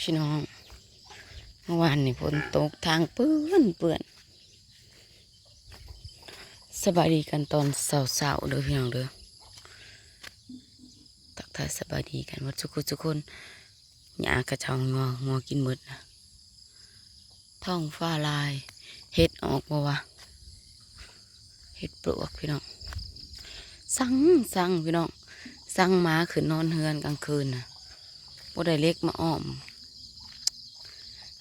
พี่น้องเมื่อวานนี่ฝนตกทางเปื้อนเปื้อนสบายดีกันตอนเสาๆเด้อพี่น้องเด้อตักทายสบายดีกันหวัดทุกคนทุกคนหยากระเชางองัวกินหมดนะท้องฟ้าลายเห็ดออกบ่วะเห็ดปลวกพี่น้องสั่งสั่งพี่น้องสั่งหมาขึ้นนอนเฮือนกลางคืนนะบ่ได้เล็กมาอ้อม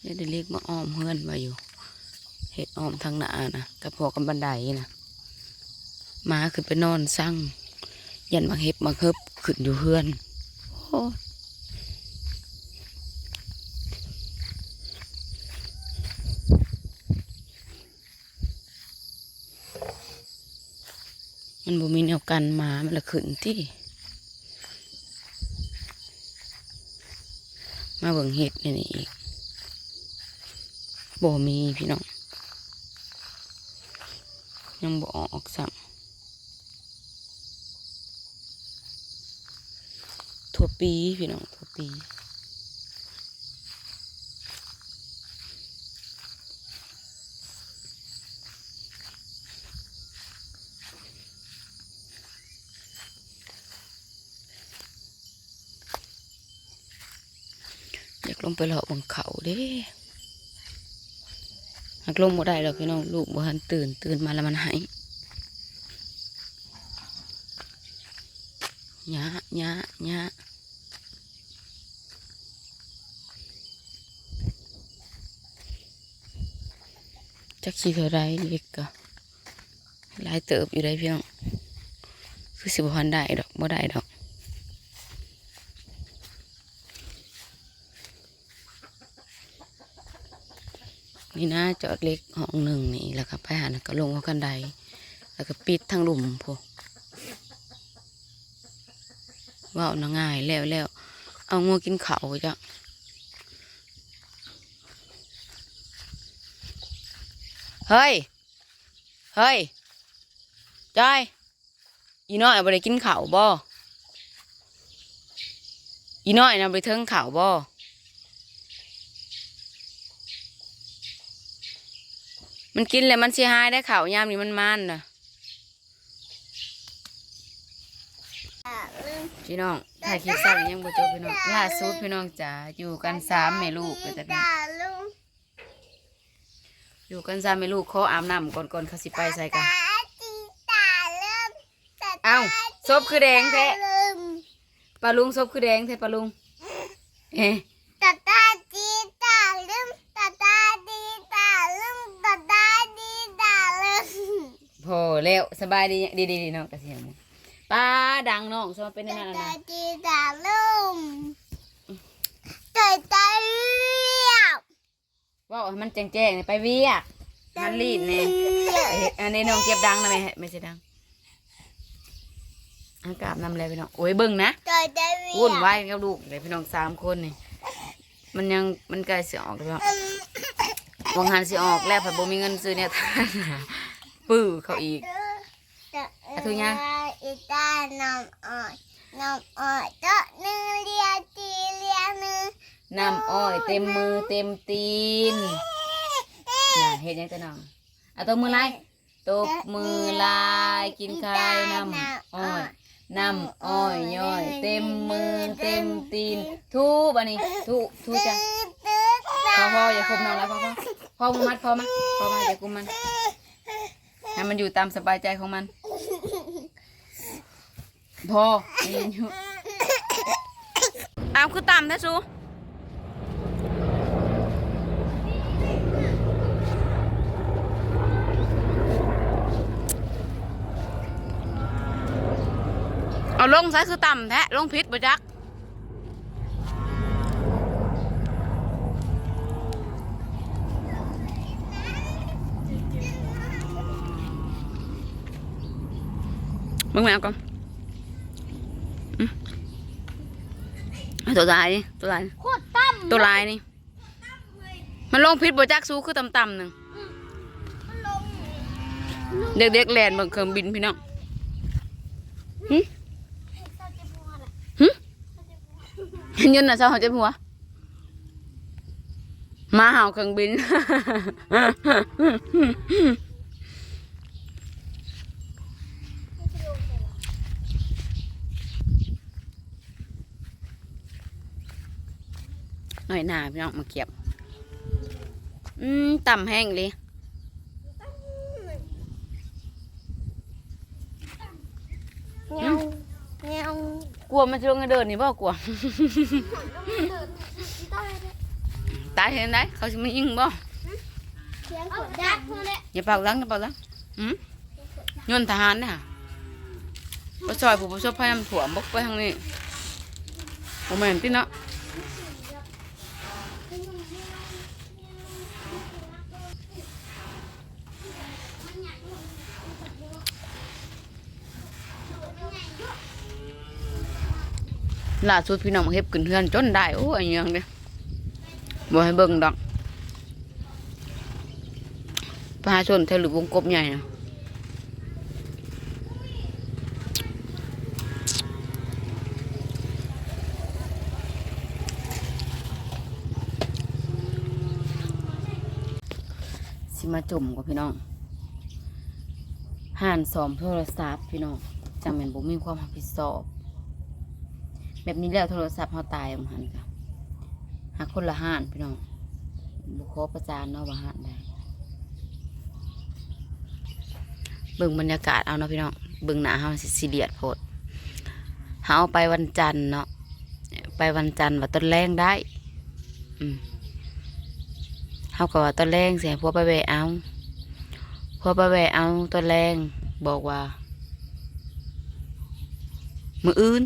เนี่ยได้เรียกมาอ้อมเฮือนมาอยู่ เห็ดอ้อมทางหน้านะกับพวกกันบันไดนะมาขึ้นไปนอนสั่งยันมาเห็บมาเฮิบขึ้นอยู่เฮือนโอ้มันบ่มีแนวกันมา มันละขึ้นที่ มาเบิ่งเห็ดนี่อีก บ่มีพี่น้องยังบ่ออกซ้ำทั่วปีพี่น้องทั่วปีอยากลงไปเลาะบนเขาเด้ หากลงบ่ได้ดอกพี่น้องลูกบ่ทันตื่นตื่นมาแล้วมันหายหยะหยะหยะจักขี่เท่าไรเล็กก็หลายเติบอยู่ได้พี่น้องคือสิบ่ทันได้ดอกบ่ได้ดอก นี่นะจอดเล็กห้องหนึ่งนี่แล้วก็ไปหานะก็ลงเอากันไดแล้วก็ปิดทั้งหลุมพวกว่าวนะง่ายแล้วแล้วเอางัวกินเขาจ้ะเฮ้ย เฮ้ยจอยอีน้อยเอาไปได้กินเขาบ่อีน้อยนะไปเทิงเขาบ่ มันกินแล้วมันเสิหายได้ข่าวยามนี้มันมันนะพี่น้องถ่ายคลิปสั้นยังบ่จบพี่น้องล่าสุดพี่น้องจ๋าอยู่กันสามแม่ลูกเลยจ้ะพี่น้อยู่กันสามแม่ลูกขออาบน้ำก่อนก่อนเขาสิไปใส่กันเอ้าศพคือแดงแท้ปลาลุงศพคือแดงแท้ปลาลุงเอ๊ะ พอแล้วสบายดีดีดีดีน้องกระเทียมปลาดังน้องสมาเป็นยังไงตาล่ะตานะจีตาลืมตาตาเลี้ยวว่าให้มันแจ้งๆนี่ไปเวียกมันรีดเนี่ยอันนี้น้องเก็บดังนะไม่ไม่ใช่ดังอากาศนำอะไรพี่น้องโอ้ยเบิ่งนะตาตาเลี้ยววุ่นวายกับลูกเลยพี่น้องสามคนนี่มันยังมันใกล้สิออกแล้ววังหันสิออกแล้วผัดบ่มีเงินซื้อเนี่ยทาน ปื้อเขาอีกอะทุกอย่างอีตาน้ำอ้อยน้ำอ้อยเจาะเนื้อเลียจีเลียเนื้อน้ำอ้อยเต็มมือเต็มตีนน่ะเฮ็ดหยังแต่น้องเอาตบมือไล่ตบมือลายกินข้าวน้ำอ้อยน้ำอ้อยย่อย เต็มมือเต็มตีน ทูบอันนี้ทูทูจ้ะพอพออย่าคุมน้องแล้วพอพอพอมือมัดพอมาพอมาอย่าคุมมัน ให้มันอยู่ตามสบายใจของมัน พอนี่อยู่อ้าวคือต่ำแท้สูเอาลงซะคือต่ำแท้ลงพิษบ่จัก มึงมาเอาก่อนตัวลายนี่ตัวลายโคตรตั้มตัวลายนี่ มันลงพิษบจักสู้คือต่ำๆหนึ่งเด็กๆแลนบนเครื่องบินพี่น้องหึเศร้าเจ็บหัวน่ะหึเงินน่ะเจ้าเขาเจ็บหัวมาเห่าเครื่องบิน หน่อยหนาพี่น้องมาเก็บ อืมต่ำแห้งเลยเงาเงากลัวมันจะลงกระเดินนี่บ่กลัวตายเห็นได้เขาจะไม่ยิงบ่เสียงกดดันเลยอย่าเป่าลังอย่าเป่าลังอืมยนต์ทหารน่ะไปซอยผู้ประสบภัยน้ำท่วมบกไปทางนี้โมเมนติเนาะ ล่าสุดพี่น้องมาเฮ็บขึ้นเฮือนจนได้โอ้ยยังเด้บ่ให้เบิ่งดอกประชาชนแถวหรือวงกบใหญ่นะสิมาจุ่มกับพี่น้องห่านสอมโทรศัพท์พี่น้องจังแม่นบ่มีความรับผิดชอบ แบบนี้แล้วโทรศัพท์เฮาตายมันหันจ้ะหาคนละห่านพี่น้องบ่ขอประจานเนาะว่าห่านได้เบิ่งบรรยากาศเอาเนาะพี่น้องเบิ่งหน้าเฮาสิเดียดโพดเฮาไปวันจันทร์เนาะไปวันจันทร์ว่าต้นแรงได้อืมเฮาก็ว่าต้นแรงเสียพวกไปแวเอาพวกไปแวเอาต้นแรงบอกว่า มืออื่น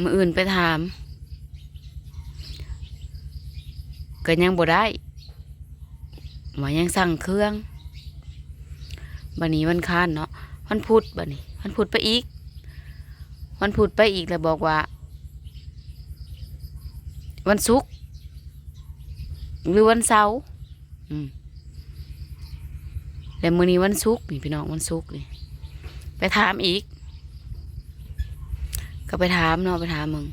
มืออื่นไปถามก็ยังบ่ได้ว่ายังสั่งเครื่องบันนี้วันค้านเนาะวันพุธบันนี้วันพุธไปอีก วันพุธไปอีกแล้วบอกว่า วันศุกร์หรือวันเสาร์แล้วมื้อนี้วันศุกร์นี่พี่น้องวันศุกร์นี่ไปถามอีก ก็ไปถามเนาะไปถามมึง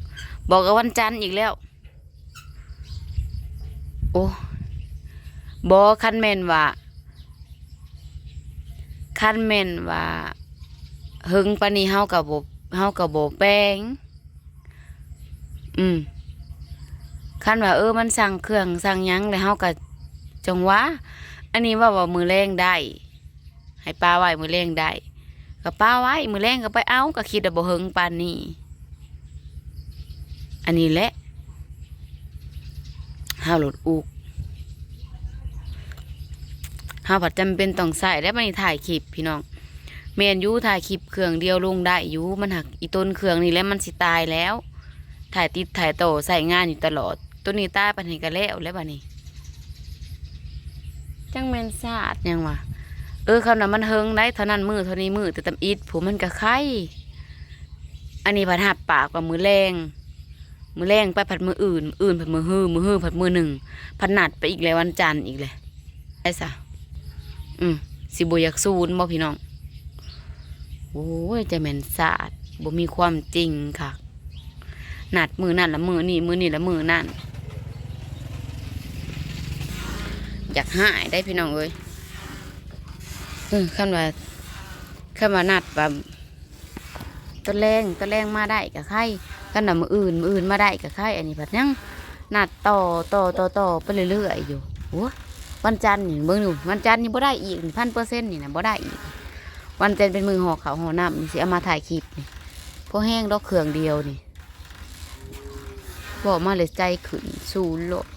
บอกกับวันจันทร์อีกแล้ว โอ้บอคันแมนว่าคันแมนว่าหึงปานีเฮากับโบเฮากับโบแป้งอืมคันว่าเออมันสั่งเครื่องสั่งยังแล้วเฮากับจงว่าอันนี้ว่าว่ามือแรงได้ ให้ป้าไว้มือแรงได้ก็ป้าไว้มือแรงก็ไปเอาก็คิดว่าบ่หึงปานนี้ อันนี้แหละเฮาหลดอุกเฮาผัดจำเป็นต้องใส่ได้บัดนี้ถ่ายคลิปพี่น้องเมนยูถ่ายคลิปเครื่องเดียวลงได้ยูมันหักอีต้นเครื่องนี่แล้วมันสิตายแล้ว ถ่ายติดถ่ายโตใส่งานอยู่ตลอดตัวนี้ตายปันเห็นกันแล้วแล้วบัดนี้จังแมนซาดยังวะเออคำนั้นมันเฮิงได้เท่านั้นมือเท่านี้มือแต่ตำอิดผมมันก็ไข่อันนี้ผัดหับปากกับมือแรง มือแรงไปผัดมืออื่น อื่นผัดมือฮือมือฮือผัดมือหนึ่งผัดหนัดไปอีกเลยวันจันทร์อีกเลยไอ้สะอืมสิบอยากซูนบ่พี่น้องโอ้ยจะแม่นศาสตร์บ่มีความจริงค่ะหนัดมือนั่นละมือนี่มือนี่ละมือนั่นอยากหายได้พี่น้องเอ้ยเออคันว่าคันว่านัดแบบต้นแรงต้นแรงมาได้กับไข่ กันว่ามืออื่นมืออื่นมาได้กับไข่อันนี้ผัดยังนัดต่อต่อต่อต่อไปเรื่อยๆอยู่โอ้วันจันทร์นี่เบิ่งดูวันจันทร์นี่บ่ได้อีกพันเปอร์เซ็นต์นี่นะบ่ได้อีก วันจันทร์เป็นมือห่อเขาหอน้ำนี่สิเอามาถ่ายคลิปนี่พอแห้งดอกเครื่องเดียวนี่บอกมาเลยใจขึ้นสูนโลด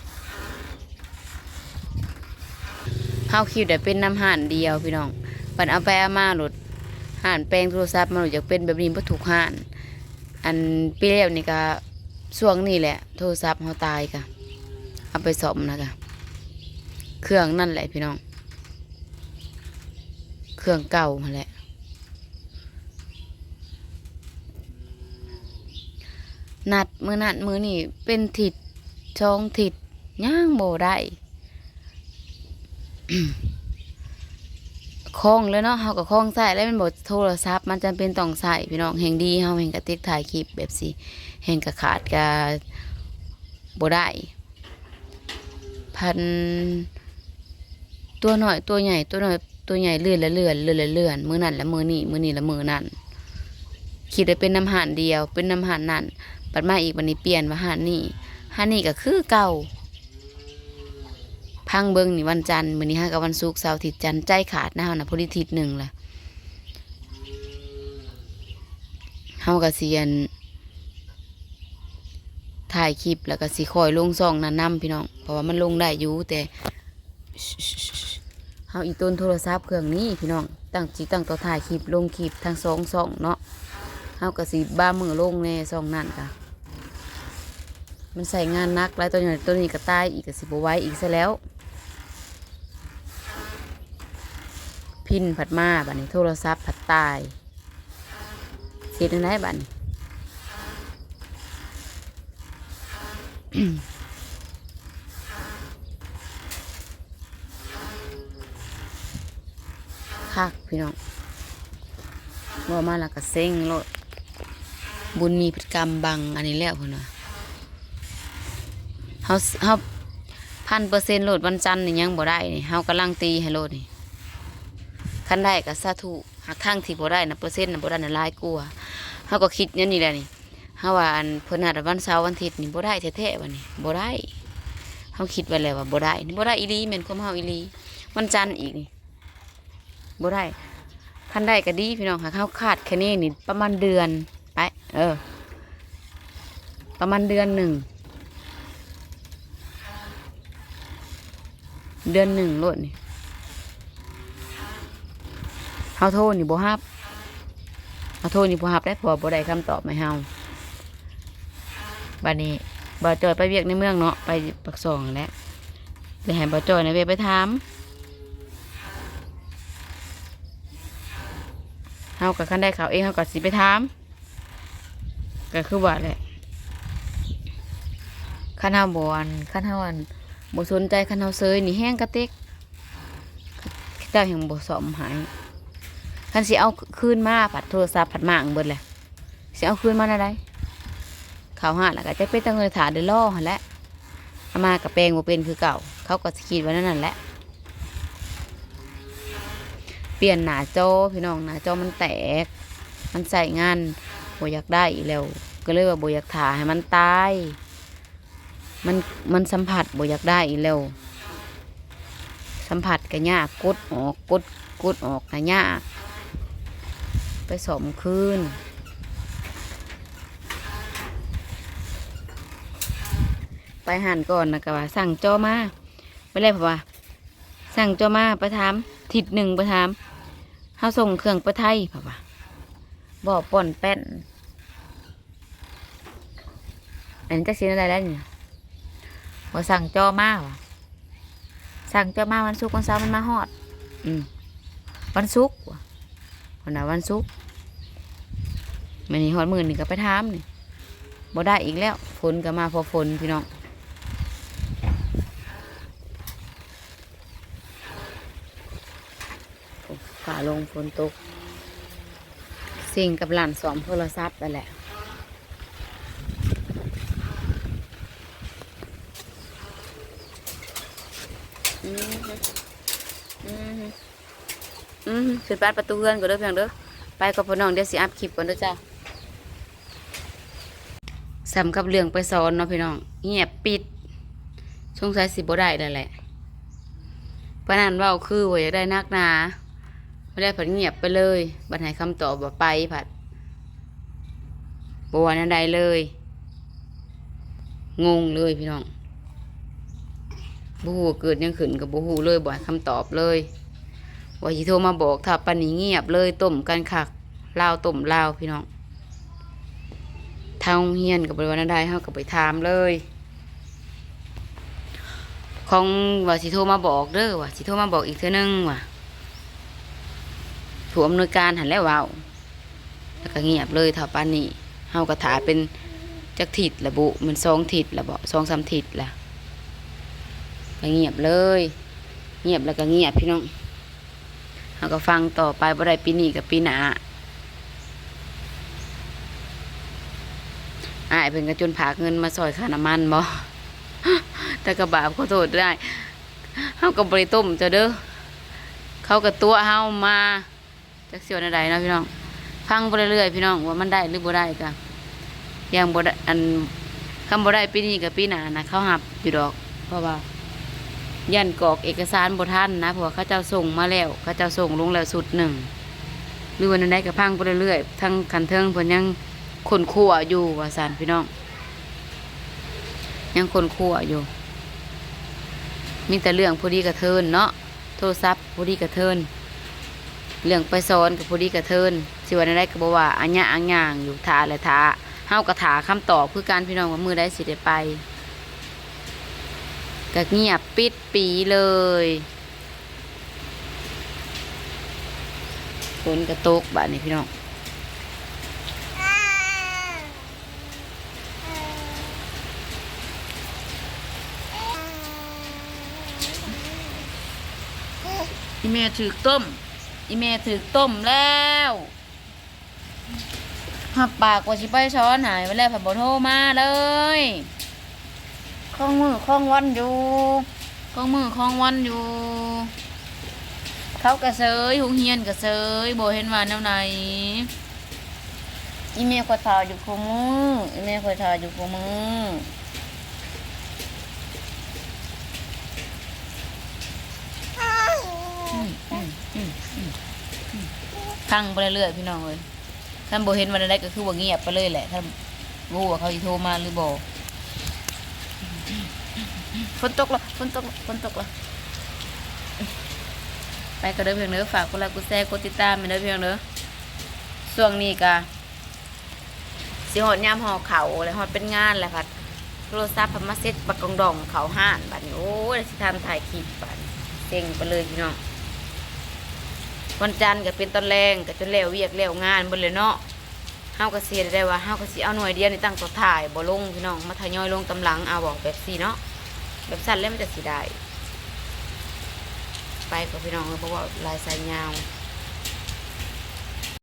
เฮาคิดได้เป็นน้ำห่านเดียวพี่น้องปันเอาไปเอามาหลุดห่านแปลงโทรศัพท์มาหลุดอยากเป็นแบบนี้บ่ถูกห่าน อันปีแล้วนี่ก็ช่วงนี้แหละ โทรศัพท์เฮาตายกะเอาไปซ่อมนะกะเครื่องนั่นแหละพี่น้อง เครื่องเก่ามาแหละนัดมือนัดมือนี่เป็นถิดช่องถิดย่างโบได้ คล้องเลยเนาะเฮากับคล้องใส่แล้วเป็นบทโทรศัพท์มันจำเป็นต้องใส่พี่น้องแห่งดีเฮาแห่งกระติกถ่ายคลิปแบบสิแห่งกระขาดกะบ่ได้พันตัวหน่อยตัวใหญ่ตัวหน่อยตัวใหญ่เลื่อนละเลื่อนเลื่อนละเลื่อนมือนั่นละมือนี่มือนี่ละมือนั่นคิดได้เป็นน้ำหันเดียว เป็นน้ำหันนั่นปัดมาอีกวันนี้เปลี่ยนมาหันนี่หันนี่ก็คือเก่า พังเบิงนี่วันจันทร์มื้อนี้ฮะกับวันศุกร์เสาร์อาทิตย์จันทร์ใจขาดนะเฮานะพุธอาทิตย์หนึ่งล่ะเฮาก็เสียนถ่ายคลิปแล้วก็สิคอยลงซองนั้นนํพี่น้องเพราะว่ามันลงได้อยู่แต่เฮาอีต้นโทรศัพท์เครื่องนี้พี่น้องตั้งจิตั้งต่อถ่ายคลิปลงคลิปทั้งสองสองเนาะเฮาก็สิบ้ามือลงแน่สองนั่นค่ะมันใส่งานนักหลายตัวอย่างตัวนี้ก็ตายอีกก็สิบไว้อีกซะแล้ว พินผัดมาบัดนี้โทรศัพท์ผัดตายเฮ็จไดบัดนี้คักพี่น้องว่ามาแล้วก็เซ็งโลดบุญมีพฤติกรรมบังอันนี้แล้วพุ่นว่าเฮาเฮาพันเปอร์เซ็นต์โลดวันจันทร์นี่ยังบ่ได้นี่เฮากำลังตีให้โลดนี่ คันได้ก็สาธุหากทางที่บ่ได้นะเปอร์เซ็นต์น่ะบ่ได้น่ะหลายกว่าเฮาก็คิดอย่างนี้แหละนี่เฮาว่าอันเพิ่นนัดวันเสาร์วันอาทิตย์นี่บ่ได้แท้ๆว่านี่บ่ได้เฮาคิดไว้แล้วว่าบ่ได้นี่บ่ได้อีหลีแม่นความเฮาอีหลีวันจันทร์อีกนี่บ่ได้คันได้ก็ดีพี่น้องค่ะเขาขาดแค่นี้นี่ประมาณเดือนไปเออ ประมาณเดือนหนึ่งเดือนหนึ่งโลดนี่าโทรนี่บ่ฮับเขาโทรนี่บ่ฮับได้พอบ่ได้คำตอบมาเฮาบัดนี้บ่จอยไปเวียกในเมืองเนาะไปปักซองแล้วเลยให้บ่จอยในะเวียกไปถามเฮากับคันได้เขาวเองเฮากับสิไปถามก็คือว่าแหละคันเฮาบ่อันคันเฮาอันบ่สนใจคันเฮาเซยนี่แห้งกระเต็กเจ้าแห่งบ่สอมหาย คันสิเอาคืนมาผัดโทรศัพท์ผัดหมางเบิดแหละสิเอาคืนมาได้ไดเขาหาแล้วก็จะเป็นตังเงยถาเดอล่อหันแหละเอามากับแปลงบ่เป็นคือเก่า เขาก็สิคิดว่านั่นนั่นแหละ เปลี่ยนหน้าจอพี่น้องหน้าจอมันแตก มันใส่งานโบอยากได้อีกแล้ว ก็เลยว่าโบอยากถ่าให้มันตาย มันมันสัมผัสโบอยากได้อีกแล้ว สัมผัสก็ยากกดออกกดกดออกก็ยาก ไปสมคืนไปหันก่อนนะก็ว่า สั่งจอมาไปเลยเพราะว่า สั่งจอมาไปถามทิศหนึ่งไปถามเฮาส่งเครื่องไปไทยเพราะว่าบ่ป่อนแป้นอันนี้จะสินอะไรแล้วเนี่ยว่าสั่งจอมาว่ะสั่งจอมาวันศุกร์วันเสาร์มันมาฮอด อืมวันศุกร์ ว่ะวันน่ะวันศุกร์มันนี่ฮอดมื่นนี่ก็ไปทามนี่บ่ได้อีกแล้ว ฝนก็มาพอฝนพี่น้องฝ่าลงฝนตก สิ่งกับหลานสอมโทรศัพท์นั่นแหละ อืมฮึอืมฮึอืมฮึ ขึ้นบ้านประตูเฮือนก่อนเด้อเพียงเด้อไปกับพ่อน้องเดี๋ยวสิอัพคลิปก่อนเด้อจ้าสำกับเรื่องไปสอนเนาะพี่น้องเงียบปิดสงสัยสิบ่ได้แล้วแหละพนันว่าคือว่าอยากได้นักหนาไม่ได้ผัดเงียบไปเลยบัดให้คำตอบว่าไปผัดบวนั่นใดเลย งงเลยพี่น้องบูฮูเกิดยังขึ้นกับบูฮูเลยบ่ให้คำตอบเลย ว่าสิโทรมาบอกถ้าปันนี้เงียบเลยต้มกันคักลาวต้มลาวพี่น้องทางเฮียนกับบริวารนันใดเฮากับไปถามเลย ของว่าสิโทรมาบอกเด้อว่าสิโทรมาบอกอีกเทื่อนึงว่ะผู้อำนวยการหันแล้วว้าแล้วก็เงียบเลยเท่าปานนี้เฮากระถาเป็นจักทิศละบุมันสองทิศละบ่สองสามทิศละก็เงียบเลย เงียบแล้วก็เงียบพี่น้อง เฮาก็ฟังต่อไปบ่ได้ปีนี้กับปีหน้าอายเพิ่นก็จนผากเงินมาซอยค่าน้ำมันบ่แต่กระบาปขอโทษได้เฮาก็บ่ได้ต้มเจ้าเด้อเขาก็ตัวเฮามาจักเสียวใดๆเนาะพี่น้องฟังไปเรื่อยๆพี่น้องว่ามันได้หรือบ่ได้ก็ยังบ่ได้อันคำบ่ได้ปีนี้กับปีหน้านะเขาหับอยู่ดอก เพราะว่า ยันกรอกเอกสารบ่ทันนะเพราะว่าเขาเจ้าส่งมาแล้วเขาเจ้าส่งลงแล้วสุดหนึ่งหรือวันนั้นได้ก็พังไปเรื่อยๆทั้งคันเทิงเพิ่นยังคนขั่วอยู่ว่าซั่นพี่น้อง ยังคนขั่วอยู่ มีแต่เรื่องผู้ดีกระเทินเนาะโทรศัพท์ผู้ดีกระเทินเรื่องไปสอนกับผู้ดีกระเทินสิวันได้ก็บอกว่าอัญญะอัญญางอยู่ทาและทาเฮากระถาคำตอบคือการพี่น้องว่ามือได้สิได้ไป ก็เงียบปิดปีเลยฝนกระตกบ้านนี้พี่น้องอีเมถือต้ม อีเมถือต้มแล้วหับปากกว่าชิไปช้อนหายไปแล้วผัดบโทมาเลย ข้องมือข้องวันอยู่ข้องมือข้องวันอยู่ เขากระเซยหุงเฮียนกระเซยโบเห็นว่าแนวไหนอีเมลคอยทาอยู่คู่มืออีเมลคอยทาอยู่คู่มืออืมอืมอืมอืมอืมพังไปเรื่อยๆพี่น้องเลยท่านโบเห็นวันใดก็คือว่าเงียบไปเลยแหละท่านรู้ว่าเขาจะโทรมาหรือบอก ฝนตกแล้วฝนตกแล้วฝนตกแล้วไปก็เด้อเพียงเด้อฝากกดไลค์กดแชร์กดติดตามไปเด้อเพียงเด้อช่วงนี้กะสิหอดยามห่อเขาเลยหอดเป็นงานแหละพัดโทรศัพท์พัดมาเซ็ตปักกองดองเขาห้านบัดนี้โอ้ยสิทำถ่ายคลิปบัดเซ็งไปเลยพี่น้องวันจันทร์ก็เป็นตอนแรงก็จนแล้วเวียกแล้วงานบนเลยเนาะเฮาก็เสียได้ว่าเฮาก็สิเอาหน่วยเดียวนี่ตั้งตัวถ่ายบ่ลงพี่น้องมาทยอยลงกำลังเอาบอกแบบสี่เนาะ แบบสั้นแล้วมันจะสีได้ ไปกับพี่น้องเลยเพราะว่าลายสายยาว